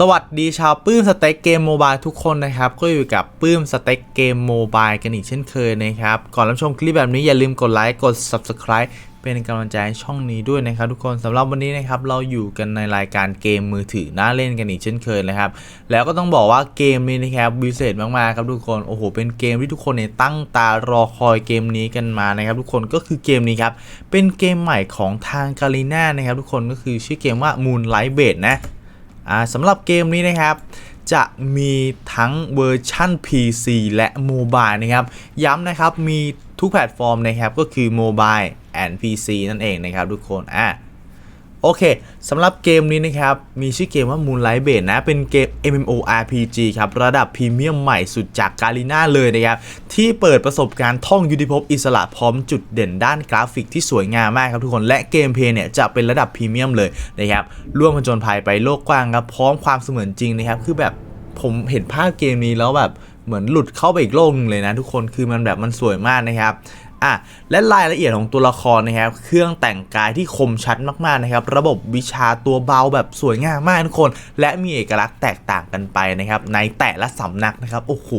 สวัสดีชาวปื้มสเต็กเกมโมบายทุกคนนะครับ ก็อยู่กับปื้มสเต็กเกมโมบายกันอีกเช่นเคยนะครับ ก่อนรับชมคลิปแบบนี้อย่าลืมกดไลค์กด Subscribe เป็นกำลังใจให้ช่องนี้ด้วยนะครับทุกคนสำหรับวันนี้นะครับเราอยู่กันในรายการเกมมือถือน่าเล่นกันอีกเช่นเคยนะครับ แล้วก็ต้องบอกว่าเกมนี้นะครับพิเศษมากๆครับทุกคนโอ้โหเป็นเกมที่ทุกคนเนี่ยตั้งตารอคอยเกมนี้กันมานะครับทุกคนก็คือเกมนี้ครับเป็นเกมใหม่ของทางกาลิน่านะครับทุกคนก็คือชื่อเกมว่า Moonlight b a d นะ สำหรับเกมนี้นะครับจะมีทั้งเวอร์ชั่น PC และโมบายนะครับ ย้ำนะครับมีทุกแพลตฟอร์มนะครับก็คือโมบาย and PC นั่นเองนะครับทุกคนอะ โอเคสำหรับเกมนี้นะครับ มีชื่อเกมว่า Moonlight b a d นะ เป็นเกม MMORPG ครับ ระดับพรีเมียมใหม่สุดจากกาลิน่าเลยนะครับ ที่เปิดประสบการณ์ท่องยุทธิภพอิสระพร้อมจุดเด่นด้านกราฟิกที่สวยงามมากครับทุกคน และเกมเพลย์เนี่ยจะเป็นระดับพรีเมียมเลยนะครับ ร่วมผจญภัยไปโลกกว้างครับ พร้อมความเสมือนจริงนะครับ คือแบบผมเห็นภาพเกมนี้แล้วแบบเหมือนหลุดเข้าไปอีกโลกหนึงเลยนะทุกคน คือมันแบบมันสวยมากนะครับ อะและรายละเอียดของตัวละครนะครับ เครื่องแต่งกายที่คมชัดมากๆนะครับ ระบบวิชาตัวเบาแบบสวยงามมากทุกคน และมีเอกลักษณ์แตกต่างกันไปนะครับ ในแต่ละสำนักนะครับ โอ้โห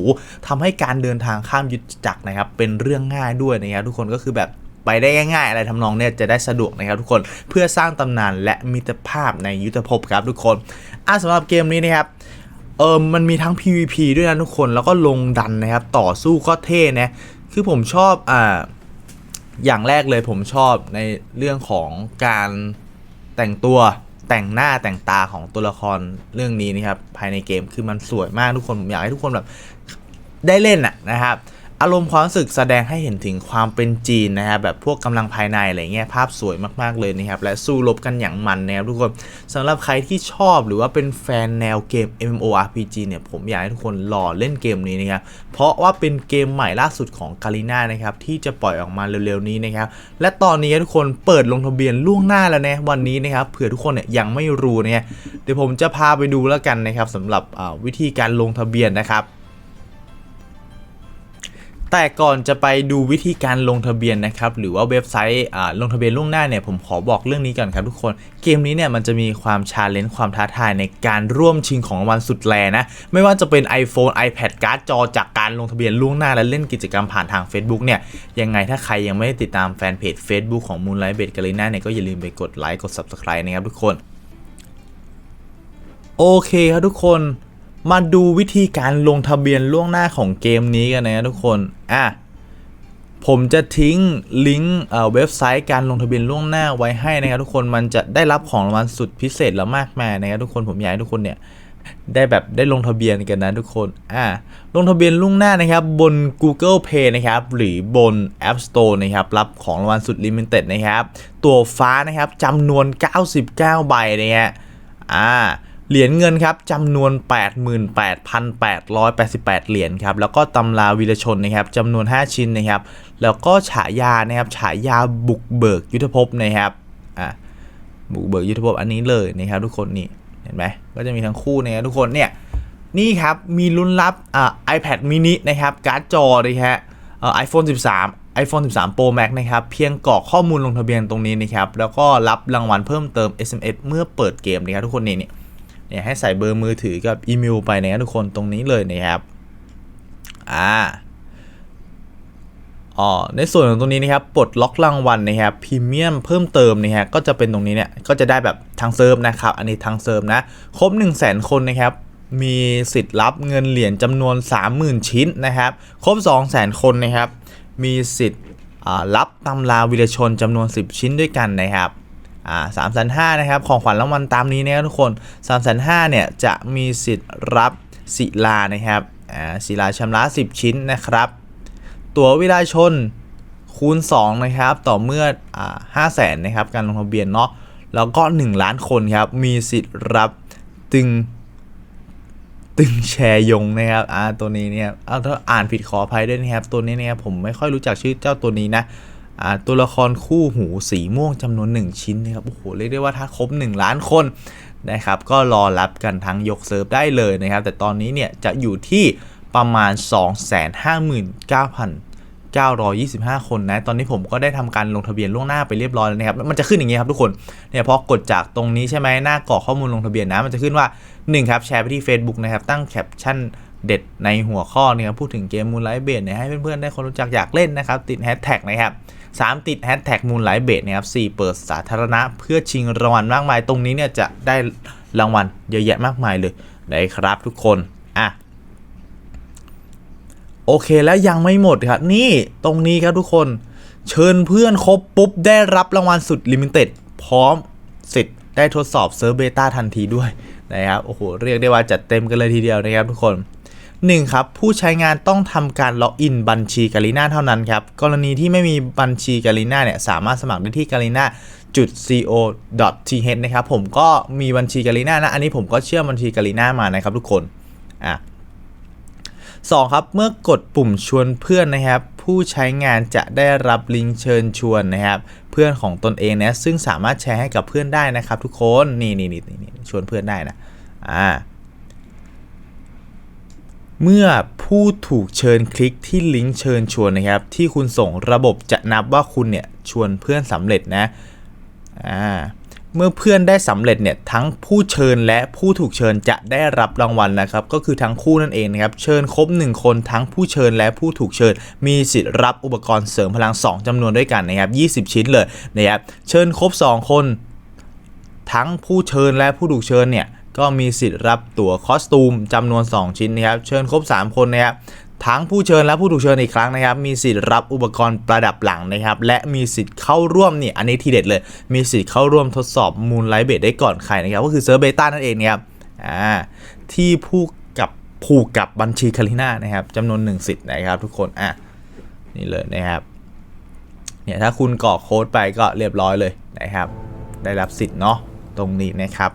ทำให้การเดินทางข้ามยุทธจักรนะครับ เป็นเรื่องง่ายด้วยนะครับทุกคนก็คือแบบไปได้ง่ายๆ อะไรทำนองเนี่ยจะได้สะดวกนะครับทุกคนเพื่อสร้างตำนานและมิตรภาพในยุทธภพครับทุกคนอะสำหรับเกมนี้นะครับเออมันมีทั้ง PVP ด้วยนะทุกคนแล้วก็ลงดันนะครับ ต่อสู้ก็เท่นะ คือผมชอบอ่าอย่างแรกเลยผมชอบในเรื่องของการแต่งตัวแต่งหน้าแต่งตาของตัวละครเรื่องนี้นะครับภายในเกมคือมันสวยมากทุกคนผมอยากให้ทุกคนแบบได้เล่นอะนะครับ อารมณ์ความรู้สึกแสดงให้เห็นถึงความเป็นจีนนะครับแบบพวกกำลังภายในอะไรเงี้ยภาพสวยมากๆเลยนะครับและสู้รบกันอย่างมันนะครับทุกคนสำหรับใครที่ชอบหรือว่าเป็นแฟนแนวเกม MMORPG เนี่ยผมอยากให้ทุกคนรอเล่นเกมนี้นะครับเพราะว่าเป็นเกมใหม่ล่าสุดของกาลิน่านะครับที่จะปล่อยออกมาเร็วๆนี้นะครับและตอนนี้ทุกคนเปิดลงทะเบียนล่วงหน้าแล้วนะวันนี้นะครับเผื่อทุกคนเนี่ยยังไม่รู้เนี่ยเดี๋ยวผมจะพาไปดูแล้วกันนะครับสำหรับวิธีการลงทะเบียนนะครับ แต่ก่อนจะไปดูวิธีการลงทะเบียนนะครับหรือว่าเว็บไซต์ลงทะเบียนล่วงหน้าเนี่ยผมขอบอกเรื่องนี้ก่อนครับทุกคนเกมนี้เนี่ยมันจะมีความชาเลนจ์ความท้าทายในการร่วมชิงของรางวัลสุดแรนะไม่ว่าจะเป็น iPhone iPad การ์ดจอจากการลงทะเบียนล่วงหน้าและเล่นกิจกรรมผ่านทาง Facebook เนี่ยยังไงถ้าใครยังไม่ได้ติดตามแฟนเพจ Facebook ของ Moonlight b a d g a l i n a เนี่ยก็อย่าลืมไปกดไลค์กด Subscribe นะครับทุกคนโอเคครับทุกคน มาดูวิธีการลงทะเบียนล่วงหน้าของเกมนี้กันนะทุกคน อะ ผมจะทิ้งลิงก์เว็บไซต์การลงทะเบียนล่วงหน้าไว้ให้นะครับทุกคน มันจะได้รับของรางวัลสุดพิเศษและมากมายนะครับทุกคน ผมอยากให้ทุกคนเนี่ยได้แบบได้ลงทะเบียนกันนะทุกคน อ่า ลงทะเบียนล่วงหน้านะครับบน Google Play นะครับ หรือบน App Store นะครับ รับของรางวัลสุดลิมิเต็ดนะครับ ตัวฟ้านะครับจำนวน 99 ใบนะฮะ อ่า เหรียญเงินครับจำนวน 88,888 เหรียญครับแล้วก็ตำราวีรชนนะครับจำนวน 5 ชิ้นนะครับ แล้วก็ฉายานะครับฉายาบุกเบิกยุทธภพนะครับอ่าบุกเบิกยุทธภพอันนี้เลยนะครับทุกคนนี่เห็นไหมก็จะมีทั้งคู่นะครับทุกคนเนี่ยนี่ครับมีลุ้นรับอ่า iPad mini นะครับการ์ดจอนะฮะอ่อ iPhone 13 iPhone 13 Pro Max นะครับ เพียงกรอกข้อมูลลงทะเบียนตรงนี้นะครับ แล้วก็รับรางวัลเพิ่มเติม SMS เมื่อเปิดเกมนะครับทุกคนนี่เนี่ย เนี่ยให้ใส่เบอร์มือถือกับอีเมลไปนะครับทุกคนตรงนี้เลยนะครับอ่าอ๋อในส่วนของตรงนี้นะครับปลดล็อกรางวัลนะครับพรีเมียมเพิ่มเติมนะฮะก็จะเป็นตรงนี้เนี่ยก็จะได้แบบทางเซิร์ฟนะครับ อันนี้ทางเซิร์ฟนะครบ 1 0 0 0 0แคนนะครับมีสิทธิ์รับเงินเหรียญจำนวน 30,000 ชิ้นนะครับ ครบ 2 0 0 0 0 0 คนนะครับ มีสิทธิ์รับตำราวิรชนจำนวน 10 ชิ้นด้วยกันนะครับ สามแสนห้านะครับ ของขวัญรางวัลตามนี้นะครับทุกคน3ามแสนห้าเนี่ยจะมีสิทธิ์รับศิลานะครับอ่าศิลาชำระ 10 ชิ้นนะครับ ตั๋ววิลาชนคูณ 2 นะครับ ต่อเมื่ออ่าห้าแสนนะครับ การลงทะเบียนเนาะแล้วก็ 1 ล้านคนครับ มีสิทธิ์รับตึงตึงแชร์ยงนะครับอ่าตัวนี้เนี่ยเอาถ้าอ่านผิดขออภัยด้วยนะครับ ตัวนี้เนี่ยผมไม่ค่อยรู้จักชื่อเจ้าตัวนี้นะ ตัวละครคู่หูสีม่วงจำนวน 1 ชิ้นนะครับโอ้โหเรียกได้ว่าถ้าครบ 1 ล้านคนนะครับก็รอรับกันทั้งยกเซิร์ฟได้เลยนะครับ แต่ตอนนี้เนี่ยจะอยู่ที่ประมาณ 259,000 925 คนนะ ตอนนี้ผมก็ได้ทำการลงทะเบียนล่วงหน้าไปเรียบร้อยแล้วนะครับ มันจะขึ้นอย่างนี้ครับทุกคน เนี่ยพอกดจากตรงนี้ใช่ไหมหน้ากรอกข้อมูลลงทะเบียนนะ มันจะขึ้นว่า1ครับแชร์ไปที่ Facebook นะครับ ตั้งแคปชั่น เด็ดในหัวข้อนะครับพูดถึงเกมมูลไลท์เบดเนี่ยให้เพื่อนๆ ได้คนรู้จักอยากเล่นนะครับ ติดแฮชแท็กนะครับ3ติดแฮชแท็กมูลไลท์เบดนะครับ4เปิดสาธารณะเพื่อชิงรางวัลมากมาย ตรงนี้เนี่ยจะได้รางวัลเยอะแยะมากมายเลยนะครับทุกคนอะโอเคแล้วยังไม่หมดครับ นี่ตรงนี้ครับทุกคนเชิญเพื่อนครบปุ๊บ ได้รับรางวัลสุดลิมิเต็ดพร้อมสิทธิ์ได้ทดสอบเซิร์ฟเบต้าทันทีด้วยนะครับ โอ้โห เรียกได้ว่าจัดเต็มกันเลยทีเดียวนะครับทุกคน 1. ครับผู้ใช้งานต้องทำการล็อกอินบัญชีกาลิน่าเท่านั้นครับกรณีที่ไม่มีบัญชีกาลิน่าเนี่ยสามารถสมัครได้ที่ galina co th นะครับผมก็มีบัญชีกาลิน่านะอันนี้ผมก็เชื่อมบัญชีกาลิน่ามานะครับทุกคนอะ2ครับเมื่อกดปุ่มชวนเพื่อนนะครับ ผู้ใช้งานจะได้รับลิงก์เชิญชวนนะครับ เพื่อนของตนเองนะซึ่งสามารถแชร์ให้กับเพื่อนได้นะครับ ทุกคนนี่นี่นี่ชวนเพื่อนได้นะอ่า เมื่อผู้ถูกเชิญคลิกที่ลิงก์เชิญชวนนะครับ ที่คุณส่งระบบจะนับว่าคุณเนี่ยชวนเพื่อนสำเร็จนะอ่าเมื่อเพื่อนได้สำเร็จเนี่ยทั้งผู้เชิญและผู้ถูกเชิญจะได้รับรางวัลนะครับ ก็คือทั้งคู่นั่นเองนะครับ เชิญครบ 1 คนทั้งผู้เชิญและผู้ถูกเชิญ มีสิทธิ์รับอุปกรณ์เสริมพลัง 2จำนวนด้วยกันนะครับ 20 ชิ้นเลยนะครับเชิญครบ 2 คน ทั้งผู้เชิญและผู้ถูกเชิญเนี่ย ก็มีสิทธิ์รับตั๋วคอสตูมจำนวน 2 ชิ้นนะครับ เชิญครบ 3 คนนะครับทั้งผู้เชิญและผู้ถูกเชิญอีกครั้งนะครับ มีสิทธิ์รับอุปกรณ์ประดับหลังนะครับ และมีสิทธิ์เข้าร่วมนี่อันนี้ทีเด็ดเลย มีสิทธิ์เข้าร่วมทดสอบมูลไลท์เบดได้ก่อนใครนะครับ ก็คือเซิร์ฟเบต้านั่นเองนะครับอ่าที่ผู้กับผูกกับบัญชีคาริน่านะครับจำนวนหนึ่งสิทธิ์นะครับทุกคนอะนี่เลยนะครับเนี่ยถ้าคุณกรอกโค้ดไปก็เรียบร้อยเลยนะครับ ได้รับสิทธิ์เนาะตรงนี้นะครับ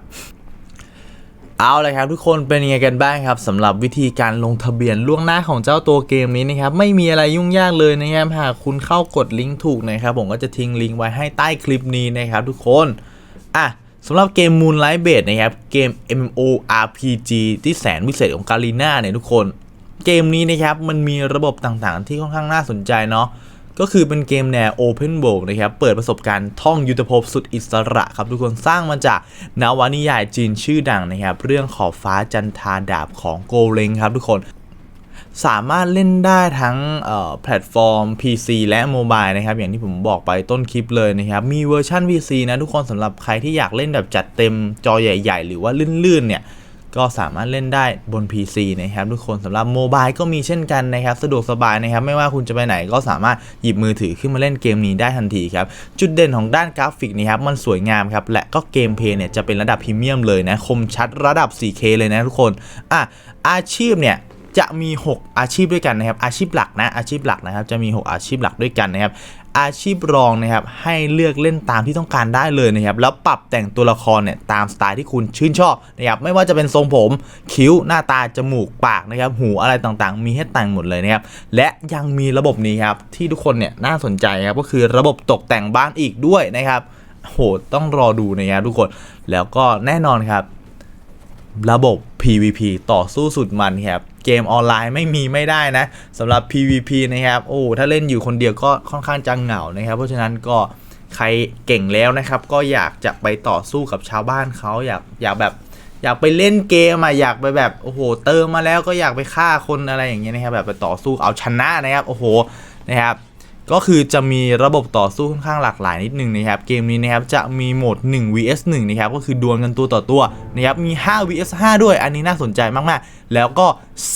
เอาเลยครับทุกคนเป็นยังไงกันบ้างครับสำหรับวิธีการลงทะเบียนล่วงหน้าของเจ้าตัวเกมนี้นะครับไม่มีอะไรยุ่งยากเลยนะครับหากคุณเข้ากดลิงก์ถูกนะครับผมก็จะทิ้งลิงก์ไว้ให้ใต้คลิปนี้นะครับทุกคนอะสำหรับเกม Moonlight b a s e นะครับเกม MMORPG ที่แสนวิเศษของกาลีน่าเนี่ยทุกคน เกมนี้นะครับมันมีระบบต่างๆ ที่ค่อนข้างน่าสนใจเนาะ ก็คือเป็นเกมแนว Open World นะครับ เปิดประสบการณ์ท่องยุทธภพสุดอิสระครับ ทุกคนสร้างมาจากนวนิยายจีนชื่อดังนะครับ เรื่องขอบฟ้าจันทาดาบของโกเลงครับทุกคนสามารถเล่นได้ทั้งแพลตฟอร์ม PC และโมบายนะครับ อย่างที่ผมบอกไปต้นคลิปเลยนะครับ มีเวอร์ชัน PC นะทุกคนสำหรับใครที่อยากเล่นแบบจัดเต็มจอใหญ่ ๆ หรือว่าลื่นๆเนี่ย ก็สามารถเล่นได้บน PC นะครับทุกคนสำหรับโมบายก็มีเช่นกันนะครับสะดวกสบายนะครับไม่ว่าคุณจะไปไหนก็สามารถหยิบมือถือขึ้นมาเล่นเกมนี้ได้ทันทีครับจุดเด่นของด้านกราฟิกนี่ครับมันสวยงามครับและก็เกมเพลย์เนี่ยจะเป็นระดับพรีเมียมเลยนะคมชัดระดับ 4K เลยนะทุกคนอะอาชีพเนี่ยจะมี 6 อาชีพด้วยกันนะครับอาชีพหลักนะอาชีพหลักนะครับจะมี 6 อาชีพหลักด้วยกันนะครับ อาชีพรองนะครับให้เลือกเล่นตามที่ต้องการได้เลยนะครับแล้วปรับแต่งตัวละครเนี่ยตามสไตล์ที่คุณชื่นชอบนะครับไม่ว่าจะเป็นทรงผมคิ้วหน้าตาจมูกปากนะครับหูอะไรต่างๆ มีให้แต่งหมดเลยนะครับและยังมีระบบนี้ครับที่ทุกคนเนี่ยน่าสนใจครับก็คือระบบตกแต่งบ้านอีกด้วยนะครับโหต้องรอดูนะครับทุกคนแล้วก็แน่นอนครับ ระบบ PVP ต่อสู้สุดมันครับ เกมออนไลน์ไม่มีไม่ได้นะสำหรับ PVP นะครับ โอ้ ถ้าเล่นอยู่คนเดียวก็ค่อนข้างจะเหงานะครับ เพราะฉะนั้นก็ใครเก่งแล้วนะครับ ก็อยากจะไปต่อสู้กับชาวบ้านเขาอยากอยากแบบ อยากไปเล่นเกมอะอยากไปแบบโอ้โห เติมมาแล้วก็อยากไปฆ่าคนอะไรอย่างเงี้ยนะครับแบบไปต่อสู้เอาชนะนะครับโอ้โหนะครับ ก็คือจะมีระบบต่อสู้ค่อนข้างหลากหลายนิดนึงนะครับ เกมนี้นะครับจะมีโหมด 1 vs 1นะครับก็คือดวลกันตัวต่อตัวนะครับมี 5 vs 5 ด้วย อันนี้น่าสนใจมากๆ แล้วก็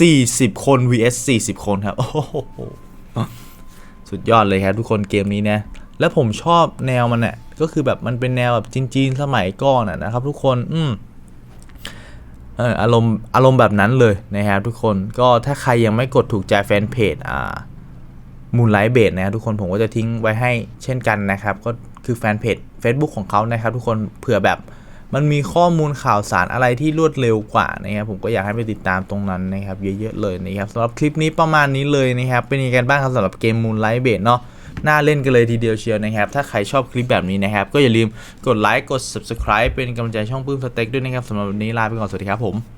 40 คน vs 40 คนครับ โอ้โห สุดยอดเลยครับทุกคนเกมนี้นะ แล้วผมชอบแนวมันเนี่ยก็คือแบบมันเป็นแนวแบบจีนๆสมัยก่อนนะครับ ทุกคนอืมเอออารมณ์อารมณ์แบบนั้นเลยนะครับทุกคนก็ถ้าใครยังไม่กดถูกใจแฟนเพจอ่า มูลไลท์เบดนะครับทุกคนผมก็จะทิ้งไว้ให้เช่นกันนะครับ ก็คือแฟนเพจ Facebook ของเขานะครับ ทุกคนเผื่อแบบมันมีข้อมูลข่าวสารอะไรที่รวดเร็วกว่านะครับผมก็อยากให้ไปติดตามตรงนั้นนะครับเยอะๆเลยนะครับสำหรับคลิปนี้ประมาณนี้เลยนะครับเป็นยังไงกันบ้างครับสำหรับเกมมูลไลท์เบดเนาะน่าเล่นกันเลยทีเดียวเชียวนะครับ ถ้าใครชอบคลิปแบบนี้นะครับ ก็อย่าลืมกดไลค์กด subscribe เป็นกำลังใจช่องปื้มสเต็กด้วยนะครับสำหรับวันนี้ลาไปก่อนสวัสดีครับผม